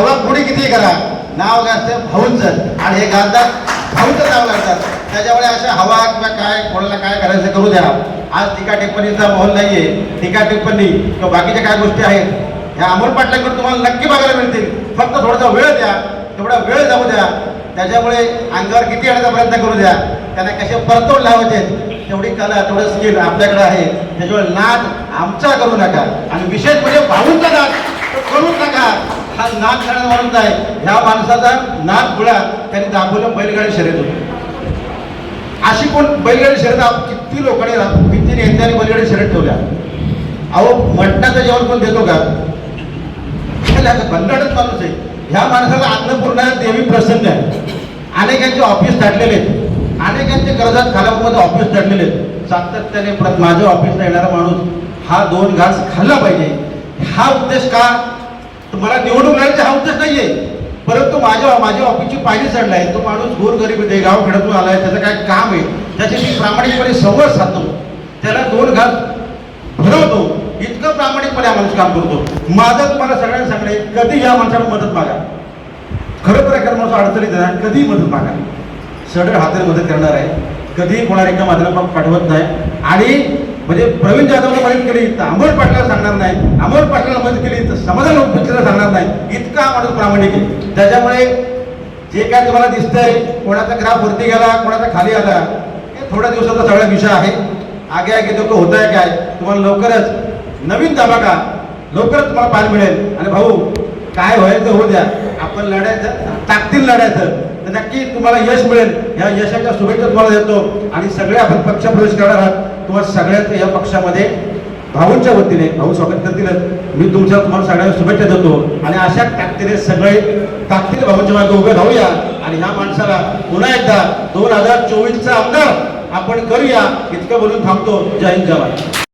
किती करा? नाव गाजतं भाऊंचं आणि हे गाजतात भाऊंचं नाव गाजतात त्याच्यामुळे अशा हवा किंवा काय कोणाला काय करायचं करू द्या. आज टीका टिप्पणीचा माहोल नाहीये. टीका टिप्पणी किंवा बाकीच्या काय गोष्टी आहेत ह्या अमोल पाटलांकडून तुम्हाला नक्की बघायला मिळतील. फक्त थोडासा वेळ द्या. तेवढा वेळ जाऊ द्या. त्याच्यामुळे अंगावर किती येण्याचा प्रयत्न करू द्या. त्यांना कसे परतोड लावायचे तेवढी कला तेवढं स्किल आपल्याकडे आहे. त्याच्यामुळे नाद आमचा करू नका. आणि विशेष म्हणजे भाऊंचा नाद तो करूच नका. हा नाक करण्याचा माणूस आहे ह्या माणसाचा नाक गुळा त्यांनी दाखवलं बैलगाडी शर्यत होती अशी कोण बैलगाडी शर्यत किती लोकांनी किती नेत्यांनी बैलगाडी शर्यत ठेवल्या? अहो मटणाचं जेवण कोण देतो का? बंडाडच माणूस आहे. ह्या माणसाला अन्नपूर्णा देवी प्रसन्न आहे. अनेकांचे ऑफिस धाडलेले आहेत. अनेकांचे कर्जात खालामध्ये ऑफिस धाडलेले आहेत. सातत्याने परत माझ्या ऑफिसला येणारा माणूस हा दोन घास खाल्ला पाहिजे. हा उद्देश का? मला निवडून राहायचा हा उद्देश नाहीये. परंतु माझ्या माझ्या ऑफिसची पायरी चढलाय. तो माणूस गोरगरीब आहे गाव खेड्यातून आलाय. त्याचं काय काम आहे? त्याचे मी प्रामाणिकपणे संवाद साधतो. त्याला दोन घास भरवतो इतकं प्रामाणिकपणे हा माणूस काम करतो. माझं तुम्हाला सगळ्यांना सांगणे कधी या माणसाला मदत मागा? खरं प्रकार माणूस अडचणीत येणार कधीही कधी मदत मागा. सडळ हाताने मदत करणार आहे. कधीही कोणाला एका माझ्याला पाठवत नाही. आणि म्हणजे प्रवीण जाधवला मदत केली तर अमोल पाटलाला सांगणार नाही. अमोल पाटलाला मदत केली तर समाधान उपस्थितीला सांगणार नाही. इतका माणूस प्रामाणिक आहे. त्याच्यामुळे जे काय तुम्हाला दिसतंय कोणाचा ग्राफ वरती गेला कोणाचा खाली आला हे थोड्या दिवसाचा सगळा विषय आहे. आगे आगे तो होत आहे काय? तुम्हाला लवकरच नवीन धमाका लवकरच तुम्हाला पाहायला मिळेल. आणि भाऊ काय व्हायचं होऊ द्या. आपण लढायचं ताकतील लढायचं. तर नक्की तुम्हाला यश मिळेल. या यशाच्या शुभेच्छा तुम्हाला देतो. आणि सगळे आपण पक्ष प्रवेश करणार आहात. तुम्हाला सगळ्यांचं या पक्षामध्ये भाऊंच्या वतीने भाऊ स्वागत करतीलच मी तुमच्या तुम्हाला सगळ्यांना शुभेच्छा देतो. आणि अशा ताकदीने सगळे ताकदीने भाऊंच्या मागे उभे राहूया. आणि ह्या माणसाला पुन्हा एकदा दोन हजार चोवीसचा आमदार आपण करूया. इतकं बोलून थांबतो. जय हिंद जवान